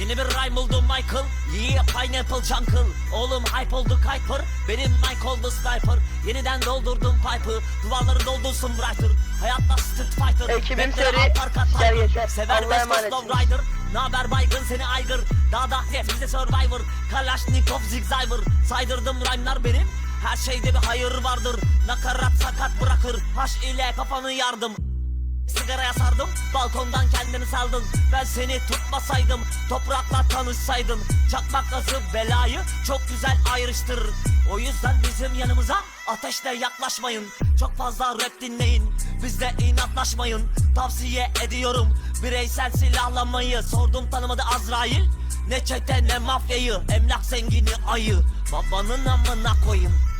Yeni bir rhyme buldum Michael. Yeah pineapple jungle. Oğlum hype oldu Kuiper. Benim Mike oldu sniper. Yeniden doldurdum pipe'ı Duvarları doldursun writer Hayatta street fighter. Ekibim seri. Gel yeter. Sever best love rider. Naber baygın seni aygır Dağda hepsi survivor. Kalashnikov zigzayver Saydırdım rhyme'lar benim. Her şeyde bir hayır vardır. Nakarat sakat bırakır. Haş ile kafanı yardım Sigaraya sardım Balkondan kendini saldın Ben seni tutmasaydım Toprakla tanışsaydın Çakmak gazı belayı Çok güzel ayrıştırır O yüzden bizim yanımıza Ateşle yaklaşmayın. Çok fazla rap dinleyin Bizle inatlaşmayın. Tavsiye ediyorum Bireysel silahlanmayı. Sordum tanımadı Azrail Ne çete ne mafyayı. Emlak zengini ayı Babanın amına koyayım